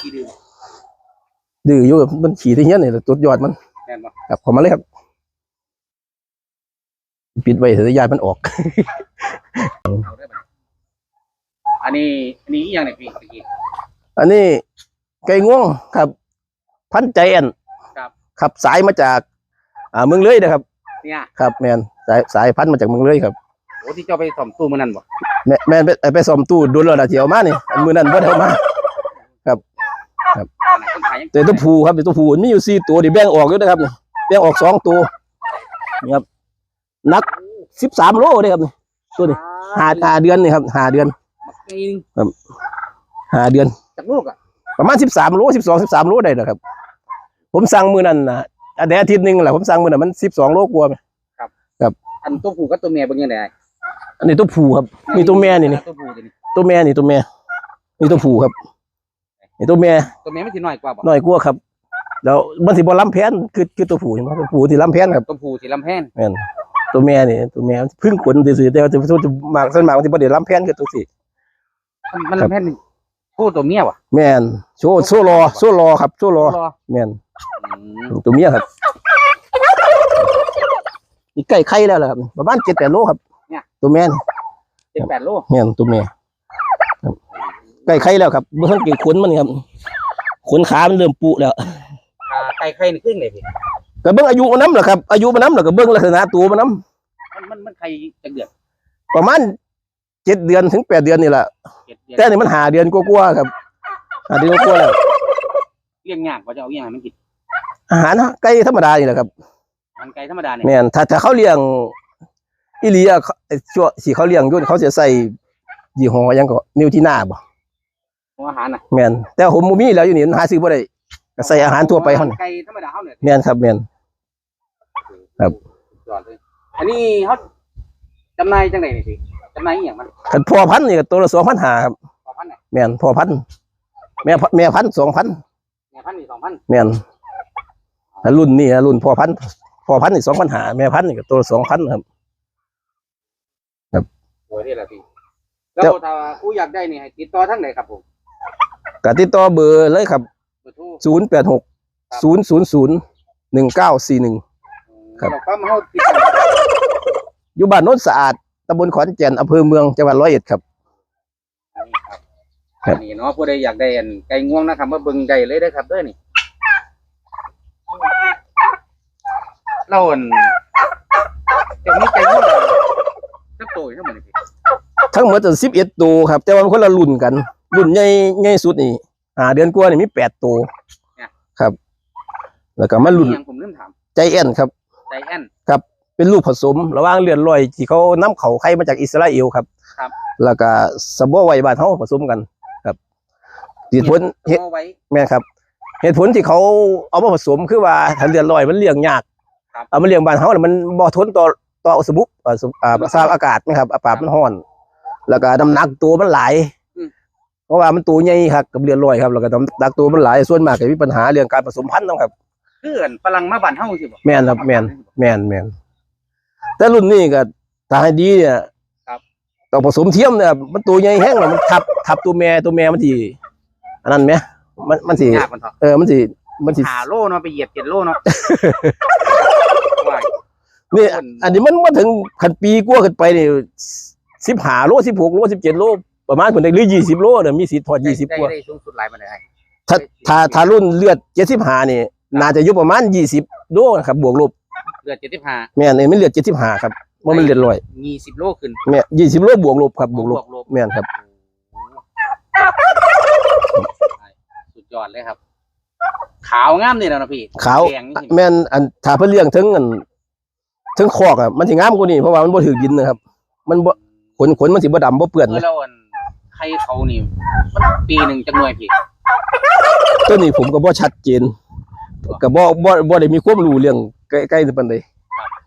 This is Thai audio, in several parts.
กี่ดื้อดื้ออยู่ครับมันขี่ที่เงี้ยนี่แหละตัวยอดมันแม่นบ่ครับเขอมาเลยครับ ปิดไว้เถอะยายมันออก เอาได้บ่อันนี้อันนี้อีหยังเนี่ยพี่เมื่อกี้ อันนี้ไก่ง่วงครับ พันใจแอนครับขับสายมาจาก อ่าเมืองเลยนะครับ เนี่ยครับแมนสายสายพันธุ์มาจากเมืองเลยครับ โอ้ที่เจ้าไปซ่อมตู้มื้อนั้นบ่แม่แม่นไปไปซ่อมตู้ดุลแล้วนะเที่ยวมานี่อันมือนั้นบ่ได้เอามาอันนั้น คนขายยังแต่ตัวผู้ครับเป็นตัวผู้มีอยู่สี่ตัวที่แบ่งออกอยู่นะครับนี่แบ่งออกสองตัวนี่ครับหนักสิบสามโลเลยครับนี่ตัวนี้ห้าห้าเดือนนี่ครับห้าเดือนจริงห้าเดือนจากลูกอะประมาณสิบสามโลสิบสองสิบสามโลได้นะครับ ผมสั่งมือนั้นนะอันเดียวอาทิตย์หนึงแหละผมสั่งมือนั้นมันสิบสองโลกว่าไหมอันตัวผู้กับตัวเมียเป็นยังไงอันนี้ตัวผู้ครับมีตัวแม่นี่นี่ตัวผู้ตัวนี้ตัวแม่นี่ตัวแม่นี่ตัวผู้ครับ นี่ตัวแม่ตัวเมียมันสิน้อยกว่าบ่น้อยกว่าครับ แล้วมันสิบ่ล้ำแพนคือคือตัวผู้ใช่ไหมตัวผู้ที่ล้ำแพนครับตัวผู้สิลำแพนแม่นตัวแม่นี่ตัวแม่มันเพึ่งขนซื่อๆแต่ว่าจะจะมากส่วนมากมันสิบ่ได้ล้ำแพนคือตัวสิมันลำแพนผู้ตัวเมียวะแม่นโชว์โซรอโซรอครับโซรอรอแม่นอืมตัวเมียครับนี่ใกล้ไข่แล้วล่ะครับประมาณ7-8โลครับตัวแม่นี่เจ็ดแปดโลแม่นตัวแม่ครับใกล้ไข่แล้วครับเบิ่งเกี่ขนมันครับขนขามันเริ่มปุแล้วอ่าไก่ไข่นี่ครึ่งเลยพี่ก็เบิ่งอายุมันนำแหละครับอายุมันนำแล้วก็เบิ่งลักษณะตัวมันนำมันมันมันไข่จะเดือดประมาณ7เดือนถึง8เดือนนี่แหละเจ็ดเดือนแต่นี่มันหาเดือนกว่าๆครับหาเดือนกว่าๆแล้วเลี้ยงยากกว่าจะเอาอย่างไรมันกินอาหารไก่ธรรมดานี่แหละครับ มันไก่ธรรมดาเนี่ยแม่นถ้าถ้าเขาเลี้ยงอีหลีอะเขาไอ้ช่วงสิเขาเลี้ยงอยุ่นเขาจะใส่ยี่ห้อหยังก็นิวทีน่าบ่ หัวอาหารน่ะแม่นแต่ผมบ่มีแล้วอยู่นี่มันหาซื้อบ่ได้ก็ใส่อาหารทั่วไปเฮานี่ไก่ธรรมดาเขาเนี่ยแม่นครับแม่น ครับยอดเลยอันนี้เขาจำหนายจังไหนนี่พี่จำหนายอหย่างมันคันพอพันธุ์นี่ก็ตัวละ2,500ครับสองพันเนี่ยแม่นพอพันธุ์แม่พันแม่พันธุ์2,000เนี่ยพันนี่สองพันแม่นถ้ารุ่นนี้อะรุ่นพอพันธุ์พอพันธุ์นี่2,500แม่พันธุ์นี่ก็ตัวละ2,000ครับ สวยดีแหละพี่แล้วถ้ากูอยากได้นี่ให้ติดต่อทั้งไหนครับผม ก็ติดต่อเบอร์เลยครับ เบอร์โทร086 000 1941ครับเราปั๊มเขาติดต่ออยู่บ้านโน้นสะอาดตำบลขอนแก่นอำเภอเมืองจังหวัดร้อยเอ็ดครับนี่ครับครับ อันนี้เนาะผู้ใดอยากได้อันไก่ง่วงนะครับมาเบิ่งได้เลยได้อครับเด้อนี่เราอันจะมีไก่ง่วงสักตัวอยู่ทั้งหมดนี่พี่ทั้งหมดจะสิบเอ็ดตัวครับ แต่ว่ามันคนละรุ่นกัน รุ่นใหญ่ใหญ่สุดนี่หาเดือนกว่านี่มีแปดตัวครับ แล้วก็มารุ่นมีหยังผมลืมถามใจแอนครับใจแอนเป็นลูกผสม ระหว่างเลือดลอยที่เขานำเขาไข่มาจากอิสราเอลครับ ครับ แล้วก็สะโบไว้บ้านเฮาผสมกัน ครับเหตุผลเหตุเอาไว้แม่นครับ เหตุผลที่เขาเอามาผสมคือว่าถ้าเลือดลอยมันเลี้ยงยากครับเอามาเลี้ยงบ้านเฮาแล้วมันบ่ทนต่อต่อสมุกเอ่อสมุอ่าสภาพอากาศนะครับอากาศมันร้อน แล้วก็น้ำหนักตัวมันหลายอืม เพราะว่ามันตัวใหญ่ครับกับเลือดลอยครับแล้วก็น้ำหนักตัวมันหลายส่วนมากก็มีปัญหาเรื่องการผสมพันธุ์นะครับคืออันฝรั่งมาบ้านเฮาสิบ่แม่นครับแม่นแม่นแม่นแต่รุ่นนี้ก็ถ้าให้ดีเนี่ยครับต้องผสมเทียมเนี่ยมันตัวใหญ่แห้งแล้วมันทับทับตัวแม่ตัวแม่มันสิอันนั้นไหมมันมันสิยากมันเถอะเออมันสิมันสิหาโลเนาะไปเหยียบเจ็ดโลเนาะว้ายนี่อันนี้มันมาถึงขันปีกว่าขึ้นไปนี่สิบห้าโลสิบหกโลสิบเจ็ดโล ประมาณคนได้หรือยี่สิบโลเนี่ยมีสิทธิ์พอยี่สิบได้กว่าได้สูงสุดหลายมาได้ถ้าถ้าถ้ารุ่นเลือดเจ็ดสิบห้านี่น่าจะอยู่ประมาณยี่สิบโลนะครับ บวกลบเลือดเจ็ดสิบห้าแม่นเองไม่เลือดเจ็ดสิบห้าครับว่ามันเลือดลอยยี่สิบโลขึ้นแม่ยี่สิบโลบวกลบครับบวกลบลบแม่นครับสุดยอดเลยครับ ขาวงามนี่แหล้วนะพี่ขาวแดงนี่แม่นอันถ้าเพิ่นเลี้ยงถึงอันถึงคอกอะมันสิงามกว่านี้เพราะว่ามันบ่ถือดินนะครับ มันบ่ขนขนมันสิบ่ดำบ่เปื้อนเออนะแล้วอันไข่เขานี่มันปีหนึ่งจังหน่วยพี่ตัวนี้ผมก็บ่ชัดเจนก็บ่บ่บ่ได้มีความรู้เรื่องใกล้ๆปานใด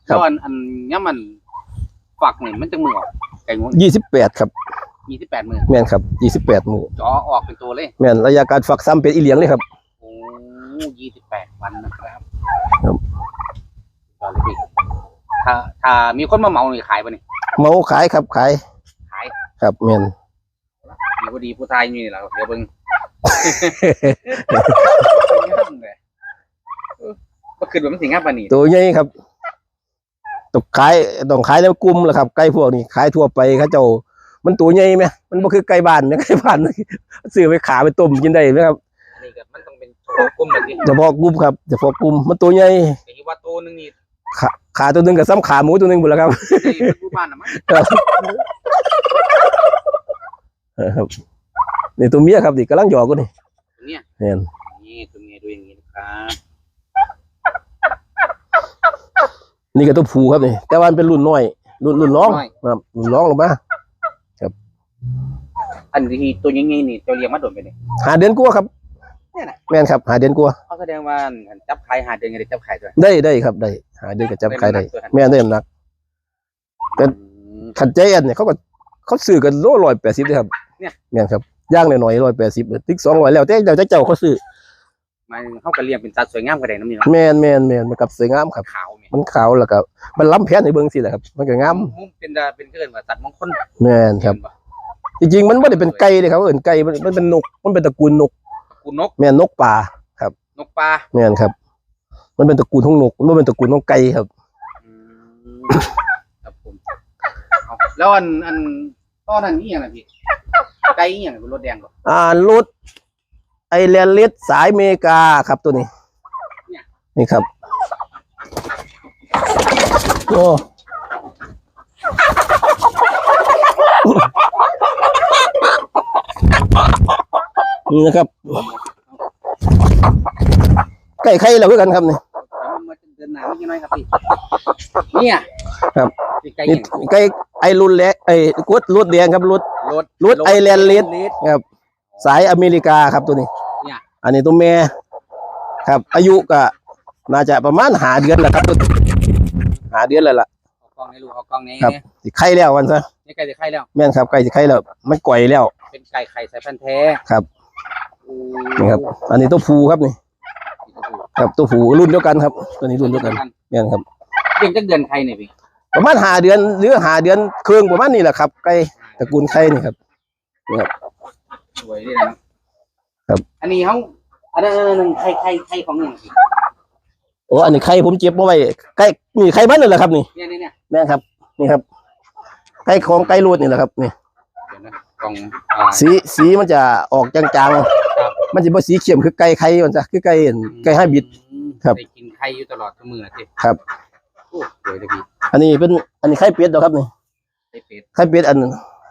ครับแล้วอันอันย่ำมันฝักนี่มันจังมือออกไก่งวง28ครับยี่สิบแปดมือแม่นครับ28มื้อจอออกเป็นตัวเลยแม่นระยะการฟักซ้ำเป็นอีเหลียงเลยครับ โอ้ยี่สิบแปดวันนะครับครับ ต่อเลยพี่ถ้าถ้ามีคนมาเหมาหรือขายป่ะนี่เมาขายครับขาย ขาย ครับแม่นมี พอดีผู้ชายอยู่นี่แหละครับเดี๋ยวเบิ่ง งามเลยเออบ่คิดว่ามันสิงามปานนี้ตัวใหญ่ครับต้องขายต้องขายแล้วกลุ่มแหละครับไก่พวกนี้ขายทั่วไปเขาเจ้า มันตัวใหญ่ไหมมันบ่คือไก่บ้านนะไก่บ้านซื้อไปขาไปต้มกินได้ไหมครับอันนี้ก็มันต้องเป็นโชว์กลมแบบนี้เฉพาะกลุ่มครับเฉพาะกลุ่มมันตัวใหญ่แต่ที่ว่าตัวหนึงนี่ขาขาตัวหนึงกับซ้ำขาหมูตัวหนึงหมดแล้วครับไอ้เป็นผู้บ้านน่ะมั้งเออ ครับนี่ตัวเมียครับนี่กำลังหยอกกูนี่เนี่ยเห็นนี่ตัวเมียดูอย่างนี้นะครับนี่ก็ตัวผูครับนี่แต่ว่ามันเป็นรุ่นน้อย รุ่นรุ่นน้องครับรุ่นน้องลงมาอันที่ตัวยังไงนี่เจ้าเลี้ยงมาโดนไปเนี่ยหาเดือนกลัวาครับเนี่ยนะแม่นครับ หาเดือนกลัวาเขาแสดงว่าอันจับขายหาเดือนไงได้จับขายด้วยได้ได้ครับได้ หาเดือนก็จับขายได้ได้น้ำหนักด้วยแม่นได้น้ำหนักเป็นอืมขันใจอันเนี่ยเขาก็เขาซื้อกันโลร้อยแปดสิบเลยครับ เนี่ยแม่นครับย่างหน่อยๆร้อยแปดสิบติ๊กสองร้อยแล้วแต่เดี๋ยวจะเจ้าเขาซื้อหมายถึงเขาก็เลี้ยงเป็นสัตว์สวยงามกว่าใดน้ำนี่เนาะแม่นแม่นแม่นมันกับสวยงามครับ ขาวเนี่ยมันขาวแล้วก็มันล้ำแผนในเบิ้งสิแหละครับ มันก็งามมุมเป็นดาเป็นเกินว่าสัตว์มงคลแม่นครับ จริงๆมันไม่ได้เป็นไก่เลยครับเอิ้นไก่มันมันเป็นนกมันเป็นตระกูลนกกูนกแม่นนกป่านกปลาแม่นครับ มันเป็นตระกูลของนกมันบ่เป็นตระกูลของไก่ครับอืมครับผมเอาแล้วอันอันตอนนั้นนี่อย่างไรพี่ ไก่อหย่างเป็นรถแดงก่อนอ่ารถไอแลนด์เลสสายอเมริกาครับตัวนี้ นี่ครับ โอ้นี่นะครับไก่ไข่เราคือกันครับนี่เอามาเดินหนาไม่กี่น้อยครับพี่เนี่ยครับพี่ไก่อนี่หย่างไก่ไอรุ่นแรกไอ้กวดรถแดงครับรถ รถรถไอแลนด์เลสเลสครับสายอเมริกาครับตัวนี้เนี่ยอันนี้ตัวแม่ครับ อายุก็น่าจะประมาณหาเดือนแหละครับตัวหาเดือนแล้วล่ะเอากล้องในรูเอากล้องนี้ครับสิไข่แล้ววันซะนี่ไก่จะไข่แล้วแม่นครับไก่สิไข่แล้วมันก่อยแล้ว เป็นไก่ไข่สายพันธุ์แท้ครับโอ้นี่ครับ อันนี้ตัวผูครับนี่ ครับตัวผูรุ่นเดียวกันครับ ตัวนี้รุ่นเดียวกันแม่นครับเลี้ยงจักเดือนไข่เนี่ยพี่ประมาณหาเดือนหรือหาเดือนครึ่งประมาณนี้แหละครับไก่ ตระกูลไข่นี่ครับสวยด้วยนะครับ อันนี้เขาอันนั้นอันนั้นไข่ไข่ไข่ของอย่างพี่โอ้อันนี้ไข่ผมเจ็บมาไว้ไก่นี่ไข่บ้านนี่แหละครับนี่เนี่ยเนี่ยเนี่ยแม่นครับ นี่ครับไก่ของไก่รูดนี่แหละครับนี่เดี๋ยวนะกล่องอ่า สีสีมันจะออกจางๆมันจะบ่สีเข้มคือไก่ไข่มันจะคือไก่อั่นไก่ไฮบริด อืมครับได้กินไข่อยู่ตลอดทุกมื้อสิครับ โอ้สวยเลยพี่อันนี้เป็นอันนี้ไข่เป็ดเด้อครับนี่ไข่เป็ดไข่เป็ดอัน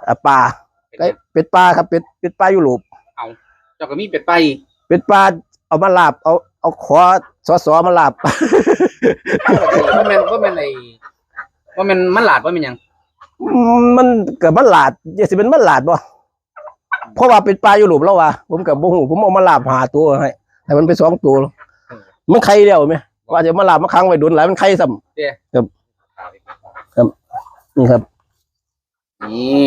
อะปลาเป็ดไก่เนี่ยเป็ดปลาครับเป็ดเป็ดปลายุโรปเจ้าก็มีเป็ดไปอีกเป็ดปลาเอามาลาบเอาเอาขอซอสอมาลาบ ว่าแม่นว่าแม่นไอ้ว่าแม่นมันหลาดว่าแม่นหยังมันกับมันลาดจะสิเป็นมันลาดบ่เพราะว่าเป็ดปลายุโรปแล้วว่าผมกับบ่ฮู้ผมเอามาลาบหาตัวให้ให้มันไปสองตัวมันไข่แล้วไหมว่าจะมาลาบมาค้างไว้โดนหลายมันไข่ซ้ำนี่ครับ นี่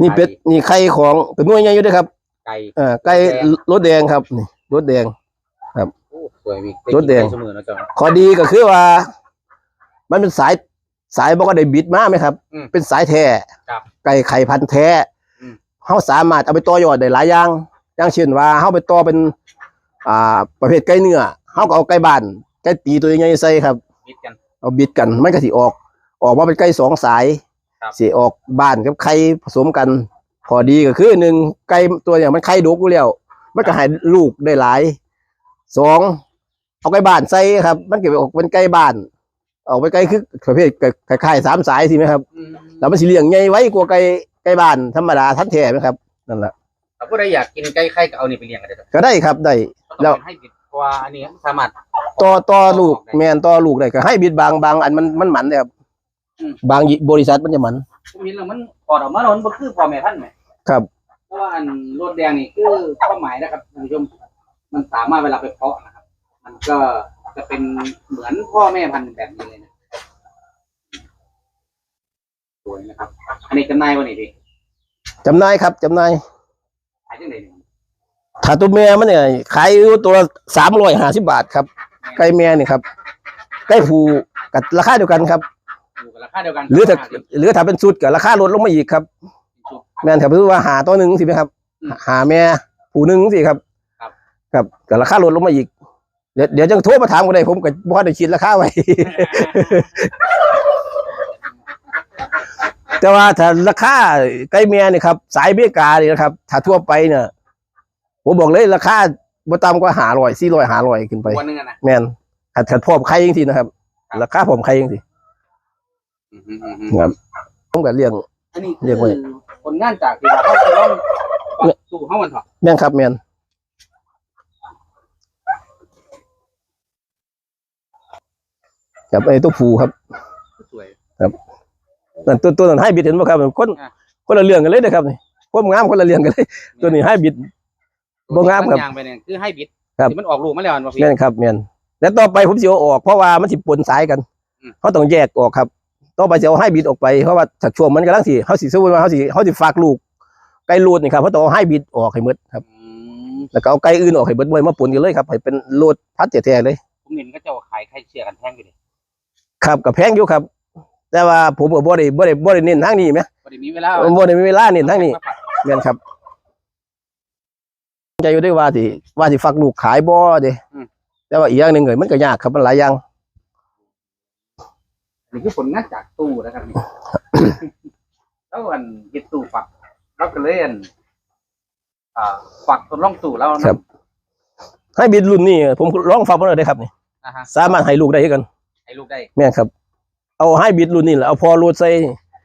นี่เป็ดนี่ไข่ของเป็นหน่วยใหญ่อยู่เด้วยครับไก่อ่าไก่รถแดงครับนี่รถแดงโอ้สวยพี่รถแดงไก่เสมอนะเจ้าข้อดีก็คือว่า มันเป็นสายสายบอกว่าได้บิดมาไหมครับอืมเป็นสายแท้ครับไก่ไข่พันธุ์แท้อืมเขาสามารถเอาไปต่อยอดได้หลายอย่าง อย่างเช่นว่าเขาไปต่อเป็น อ่า ประเภทไก่เนื้อเขาก็เอาไก่บ้านไก่ตีตัวใหญ่ๆใส่ครับมิดกัน เอาบิดกันมันก็สิออก ออกมาเป็นไก่สองสายครับ สิออกบ้านกับไข่ผสมกันข้อดีก็คือหนึ่งไก่ตัวเนี่ยมันไข่ดกอยู่แล้วมันก็ให้ลูกได้หลายสองเอาไก่บ้านใส่ครับ มันก็ออกเป็นไก่บ้านออกไปไก่คือประเภทคล้ายๆสามสายสิไหมครับอืมแล้วมันสิเลี้ยงใหญ่ไว้กว่าไก่ไก่บ้านธรรมดาทันแท้ไหมครับนั่นแหละถ้าผู้ใดอยากกินไก่ไข่ก็เอานี่ไปเลี้ยงกันได้เลยก็ได้ครับได้แล้แล้ววให้ติดเพราะว่าอันนี้สามารถต่อต่อลูกแมนต่อลูกได้ก็ให้บิดบางบางอันมันมันหมันเลยครับ บางบริษัทมันจะหมันผมเห็นแล้วมันปอดออกมาแล้วมันบ่คือพ่อแม่พันธุ์ไหมครับ เพราะว่าอันรถแดงนี่คือความหมายนะครับท่านผู้ชมมันสามารถเวลาไปเพาะนะครับ มันก็จะเป็นเหมือนพ่อแม่พันธุ์แบบนี้เลยนะสวยนะครับ อันนี้จำหนายวันนี้พี่จำหนายครับจำหนายขายจังไหนเนี่ยถ้าตัวแม่มันเนี่ยขายอยู่ตัวละสามร้อยห้าสิบาทครับไก่แม่นี่ครับไก่ผูกับราคาเดียวกันครับอยู่กับ ราคาเดียวกันหรือถ้าหรือถ้าเป็นชุดกับราคาลดลงมาอีกครับ แม่นถ้าเป็นว่าหาตัวหนึ่งสิไหมครับ หาแม่ผูผูหนึ่งสิครับ ครับครับแต่ราคาลดลงมาอีก เดี๋ยวเดี๋ยวจะโทรมาถามกันได้ผมก็บ่ได้คิดราคาไว้ แต่ว่าถ้าราคาไก่เมียนี่ครับ สายเมกานี่นะครับ ถ้าทั่วไปเนี่ยผมบอกเลยราคาบ่ต่ำกว่าห้าร้อยสี่ร้อยห้าร้อยขึ้นไปวันหนึงอะนะแม่นถ้าถ้าพร้อมไข่ยังทีนะครับครับ ราคาพร้อมไข่ยังทีอืมอืมอืมอืม ครับผมก็เลี้ยง อันนี้เรียกคืว่าอผลงานจากที่ว่าเขาจะต้องปรับสู่ห้องมันเถอะแม่นครับแม่นครับไอ้ตัวผูครับสวย นั่นตัวตัวนั้นให้บิดเห็นไหมครับคนอะคนละเรื่องกันเลยนะครับนี่ความงามคนละเรื่องกันเลย ตัวนี้ให้บิด บ่งามครับนยางไปเนี่ยคือให้บิดครับ ที่มันออกลูกมาแล้วอันว่าพี่ แม่นครับแม่นแล้วต่อไปผมสิเอาออกเพราะว่ามันสิปนสายกันอืม เขาต้องแยกออกครับ ต่อไปจะเอาให้บิดออกไปเพราะว่าจากช่วงมันกำลังสิเขาสิสมมติว่าเขาสิเขาสิฝากลูกไก่ลูดนี่ครับเขาต้องเอาให้บิดออกให้หมดครับอืมแล้วก็เอาไก่อื่นออกให้เบิดไว้มาปนกันเลยครับให้เป็นโลดพัดแท้ๆเลยผมเห็นก็เจ้าขายไข่เชื่อกันแท่งอยู่ดิครับกับแพงอยู่ครับ แต่ว่าผมก็บ่ได้บ่ได้บ่ได้เน้นทางนี้ไหมพอดีมีเวลาบ่ได้มีเวลาเน้นทางนี้แม่นครับใจอยู่ด้วยว่าสิว่าสิฟักลูกขายบ่เด้แต่ว่าอีกอย่างหนึงก็มันก็ยากครับมันหลายอย่าง นี่คือผลงานจากตู้นะครับนี่ แล้วอันเก็บตู้ฝักเราก็เลยอันอ่าฝักทดลองตู้แล้วนะ ครับ ให้บิดรุ่นนี้ผมลองฟังมาเลยได้ครับนี่นะฮะ สามารถให้ลูกได้คือกัน ให้ลูกได้ แม่นครับ เอาให้บิดรุ่นนี้แหละเอาพอโลดใส่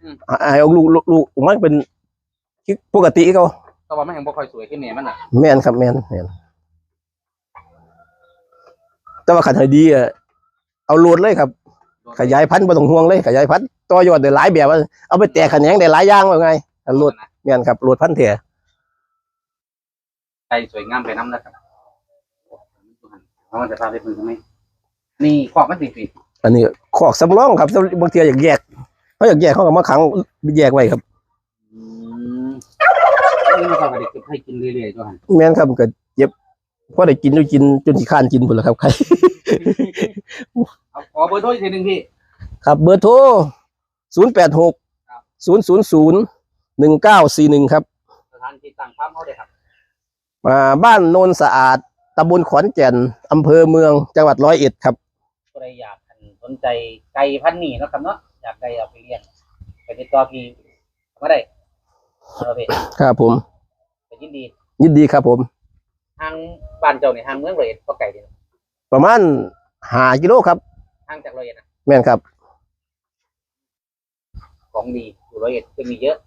อืม ให้เอาลูกลูกลูกมันเป็นปกติเขาแต่ว่ามันยังบ่ค่อยสวยขึ้นเนี่ยมันอะแม่นครับแม่นแม่นแต่ว่าขันให้ดีอะเอาโลดเลยครับ ขยายพันธุ์บ่ต้องห่วงเลย ขยายพันธุ์ต่อยอดได้หลายแบบว่าเอาไปแตกแขนงได้หลายอย่างว่าไงอันโลดนะแม่นครับโลดพันธุ์เถอะใจสวยงามไปน้ำนะครับเรามันจะพาไปมือทำไมนี่ขอบมันสิสิอันนี้ขอกสำรองครับบางทีอยากแยกเขาอยากแยกเขาก็มาขังแยกไว้ครับอืมนี่มันก็ไปเก็บให้กินเรื่อยๆด้วยหันแม่นครับก็เย็บพอได้กินจนกินจนสิค้านกินพุ่นแล้วครับใครเอา ขอเบอร์โทรอีกทีหนึ่งพี่ ครับเบอร์โทร0 8 6ครับ0 0 0 0 1 9 4 1ครับ สถานที่ตั้งปั๊มเขาเลยครับอ่าบ้านโนนสะอาดตำบลขอนแก่นอำเภอเมืองจังหวัดร้อยเอ็ดครับ ก็เลยอยากสนใจไก่พันธุ์นี่เนาะครับเนาะอยากได้เอาไปเลี้ยงไปติดต่อพี่มาได้เอาไปครับผม ไปยินดียินดีครับผม ทางบ้านเจ้าเนี่ยทางเมืองร้อยเอ็ดก็ไก่ดีนะประมาณหากิโลครับ ทางจากร้อยเอ็ดนะแม่นครับ ของดีอยู่ร้อยเอ็ดจะมีเยอะ